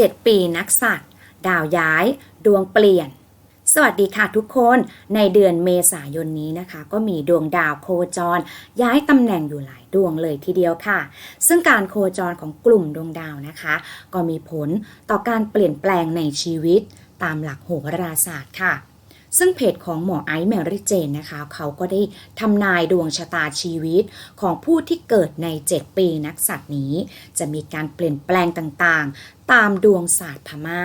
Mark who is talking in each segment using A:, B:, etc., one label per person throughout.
A: 7 ปีนักสัตว์ดาวย้าย ดวงเปลี่ยน สวัสดีค่ะทุกคนในเดือนเมษายนนี้นะคะ ก็มีดวงดาวโคจร ย้ายตำแหน่งอยู่หลายดวงเลยทีเดียวค่ะ ซึ่งการโคจรของกลุ่มดวงดาวนะคะ ก็มีผลต่อการเปลี่ยนแปลงในชีวิตตามหลักโหราศาสตร์ค่ะ ซึ่งเพจของหมอไอซ์แมรี่เจนนะคะ เขาก็ได้ทำนายดวงชะตาชีวิตของผู้ที่เกิดใน 7 ปีนักสัตว์นี้ จะมีการเปลี่ยนแปลงต่างๆ ตามดวงศาสตร์พม่า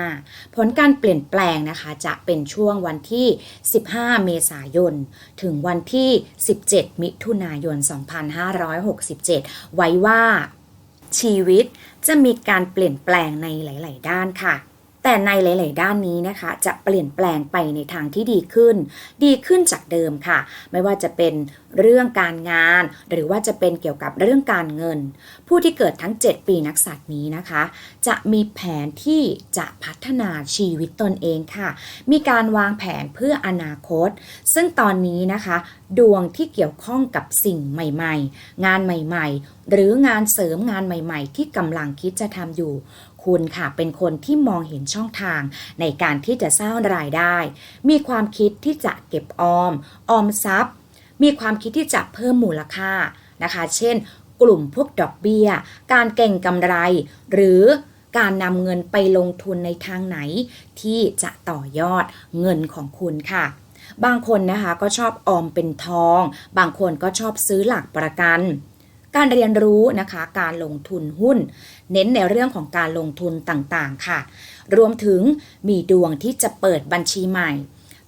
A: ผลการเปลี่ยนแปลงนะคะจะเป็นช่วงวันที่ 15 เมษายน ถึงวันที่ 17 มิถุนายน 2567 ไว้ว่าชีวิตจะมีการเปลี่ยนแปลงในหลาย ๆ ด้านค่ะ แต่ในหลาย ๆ ด้านนี้นะคะ จะเปลี่ยนแปลงไปในทางที่ดีขึ้น ดีขึ้นจากเดิมค่ะ ไม่ว่าจะเป็นเรื่องการงาน หรือว่าจะเป็นเกี่ยวกับเรื่องการเงิน ผู้ที่เกิดทั้ง 7 ปีนักสัตว์นี้นะคะ จะมีแผนที่จะพัฒนาชีวิตตนเองค่ะ มีการวางแผนเพื่ออนาคต ซึ่งตอนนี้นะคะดวงที่เกี่ยวข้องกับสิ่งใหม่ ๆ งานใหม่ๆ หรืองานเสริมงานใหม่ๆ ที่กำลังคิดจะทำอยู่ คุณค่ะเป็นคนที่มองเห็นช่องทาง ในการที่จะสร้างรายได้ มีความคิดที่จะเก็บออม ออมทรัพย์ มีความคิดที่จะเพิ่มมูลค่านะคะ เช่น กลุ่มพวกดอกเบี้ย การเก่งกำไร หรือการนำเงินไปลงทุนในทางไหน ที่จะต่อยอดเงินของคุณค่ะ บางคนนะคะก็ชอบออมเป็นทอง บางคนก็ชอบซื้อหลักประกัน การเรียนรู้นะคะการลงทุนหุ้น เน้นในเรื่องของการลงทุนต่างๆค่ะ รวมถึงมีดวงที่จะเปิดบัญชีใหม่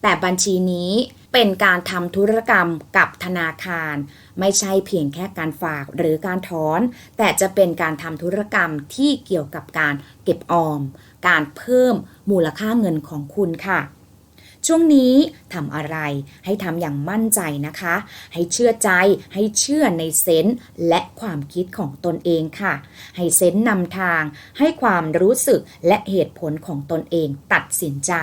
A: แต่บัญชีนี้เป็นการทำธุรกรรมกับธนาคาร ไม่ใช่เพียงแค่การฝากหรือการถอน แต่จะเป็นการทำธุรกรรมที่เกี่ยวกับการเก็บออม การเพิ่มมูลค่าเงินของคุณค่ะ ช่วงนี้ทำอะไรให้ทำอย่างมั่นใจนะคะ ให้เชื่อใจให้เชื่อในเซนส์และความคิดของตนเองค่ะ ให้เซนส์นำทาง ให้ความรู้สึกและเหตุผลของตนเองตัดสินใจ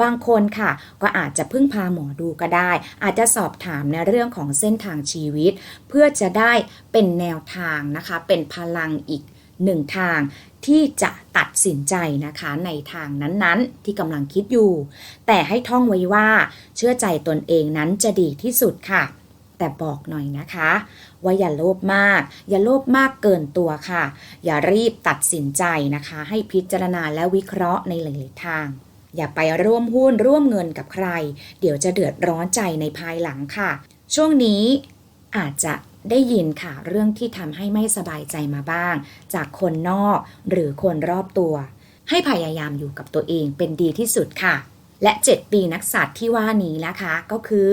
A: บางคนค่ะ ก็อาจจะพึ่งพาหมอดูก็ได้ อาจจะสอบถามในเรื่องของเส้นทางชีวิต เพื่อจะได้เป็นแนวทางนะคะ เป็นพลังอีก หนึ่งทางที่จะตัดสินใจนะคะในทางนั้นๆ ที่กำลังคิดอยู่ แต่ให้ท่องไว้ว่า เชื่อใจตนเองนั้นจะดีที่สุดค่ะ แต่บอกหน่อยนะคะ ว่าอย่าโลภมาก อย่าโลภมากเกินตัวค่ะ อย่ารีบตัดสินใจนะคะ ให้พิจารณาและวิเคราะห์ในหลายๆทางอย่าไปร่วมหุ้นร่วมเงินกับใคร เดี๋ยวจะเดือดร้อนใจในภายหลังค่ะ ช่วงนี้อาจจะ ได้ยินค่ะเรื่องที่ทำให้ไม่สบายใจมาบ้าง จากคนนอกหรือคนรอบตัว ให้พยายามอยู่กับตัวเองเป็นดีที่สุดค่ะ และ 7 ปีนักสัตว์ที่ว่านี้นะคะ ก็คือ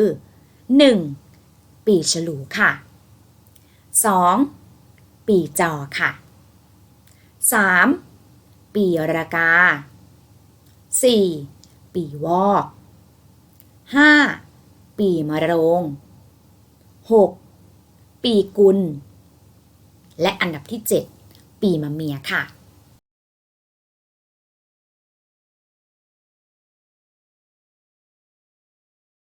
A: 1. ปีฉลูค่ะ 2. ปีจอค่ะ 3. ปีรากา 4. ปีวอก 5. ปีมะโรง 6. ปีกุล และอันดับที่ 7 ปีมะเมียค่ะ